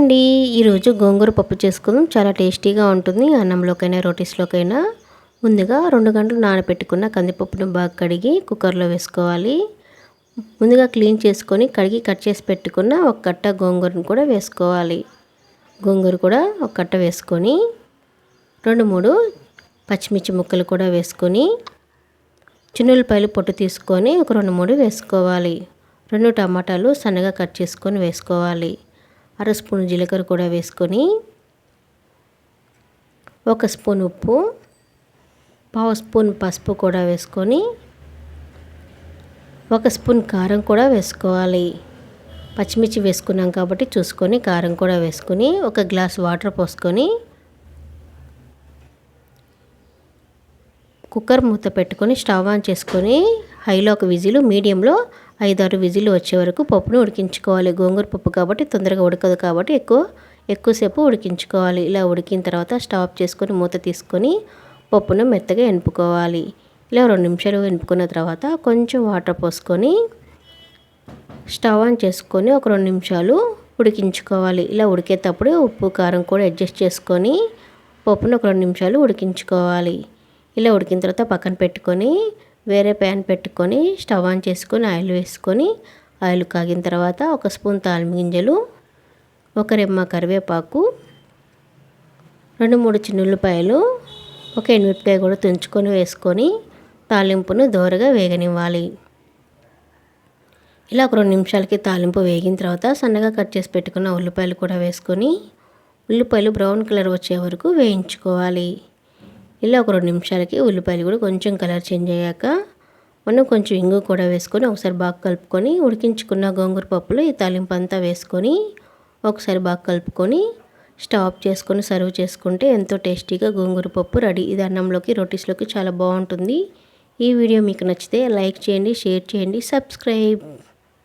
అండి ఈరోజు గోంగూర పప్పు చేసుకుందాం. చాలా టేస్టీగా ఉంటుంది. అన్నంలోకైనా రోటీస్లోకైనా ముందుగా రెండు గంటలు నానబెట్టుకున్న కందిపప్పును బాగా కడిగి కుక్కర్లో వేసుకోవాలి. ముందుగా క్లీన్ చేసుకొని కడిగి కట్ చేసి పెట్టుకున్న ఒక కట్ట గోంగూరను కూడా వేసుకోవాలి. గోంగూర కూడా ఒక కట్ట వేసుకొని రెండు మూడు పచ్చిమిర్చి ముక్కలు కూడా వేసుకొని చిన్నులపాయలు పొట్టు తీసుకొని ఒక రెండు మూడు వేసుకోవాలి. రెండు టమాటాలు సన్నగా కట్ చేసుకొని వేసుకోవాలి. అర స్పూన్ జీలకర్ర కూడా వేసుకొని ఒక స్పూన్ ఉప్పు పావు స్పూన్ పసుపు కూడా వేసుకొని ఒక స్పూన్ కారం కూడా వేసుకోవాలి. పచ్చిమిర్చి వేసుకున్నాం కాబట్టి చూసుకొని కారం కూడా వేసుకొని ఒక గ్లాస్ వాటర్ పోసుకొని కుక్కర్ మూత పెట్టుకొని స్టవ్ ఆన్ చేసుకొని హైలో ఒక విజిల్ మీడియంలో ఐదారు విజిల్లు వచ్చే వరకు పప్పును ఉడికించుకోవాలి. గోంగూర పప్పు కాబట్టి తొందరగా ఉడకదు కాబట్టి ఎక్కువ ఎక్కువసేపు ఉడికించుకోవాలి. ఇలా ఉడికిన తర్వాత స్టాప్ చేసుకొని మూత తీసుకొని పప్పును మెత్తగా ఎనుపుకోవాలి ఇలా రెండు నిమిషాలు ఎనుపుకున్న తర్వాత కొంచెం వాటర్ పోసుకొని స్టవ్ ఆన్ చేసుకొని ఒక రెండు నిమిషాలు ఉడికించుకోవాలి. ఇలా ఉడికేటప్పుడు ఉప్పు కారం కూడా అడ్జస్ట్ చేసుకొని పప్పును ఒక రెండు నిమిషాలు ఉడికించుకోవాలి. ఇలా ఉడికిన తర్వాత పక్కన పెట్టుకొని వేరే ప్యాన్ పెట్టుకొని స్టవ్ ఆన్ చేసుకొని ఆయిల్ వేసుకొని ఆయిల్ కాగిన తర్వాత ఒక స్పూన్ తాలిమి గింజలు ఒక రెమ్మ కరివేపాకు రెండు మూడు చిన్నుల్లిపాయలు ఒక ఎనిమిదికాయ కూడా తుంచుకొని వేసుకొని తాలింపును దోరగా వేగనివ్వాలి. ఇలా ఒక రెండు నిమిషాలకి తాలింపు వేగిన తర్వాత సన్నగా కట్ చేసి పెట్టుకున్న ఉల్లిపాయలు కూడా వేసుకొని ఉల్లిపాయలు బ్రౌన్ కలర్ వచ్చే వరకు వేయించుకోవాలి. ఇలా ఒక రెండు నిమిషాలకి ఉల్లిపాయలు కూడా కొంచెం కలర్ చేంజ్ అయ్యాక మనం కొంచెం ఇంగు కూడా వేసుకొని ఒకసారి బాగా కలుపుకొని ఉడికించుకున్న గోంగూర పప్పులో ఈ తాలింపు అంతా వేసుకొని ఒకసారి బాగా కలుపుకొని స్టాప్ చేసుకొని సర్వ్ చేసుకుంటే ఎంతో టేస్టీగా గోంగూర పప్పు రెడీ. ఇది అన్నంలోకి రొటీస్లోకి చాలా బాగుంటుంది. ఈ వీడియో మీకు నచ్చితే లైక్ చేయండి షేర్ చేయండి సబ్స్క్రైబ్.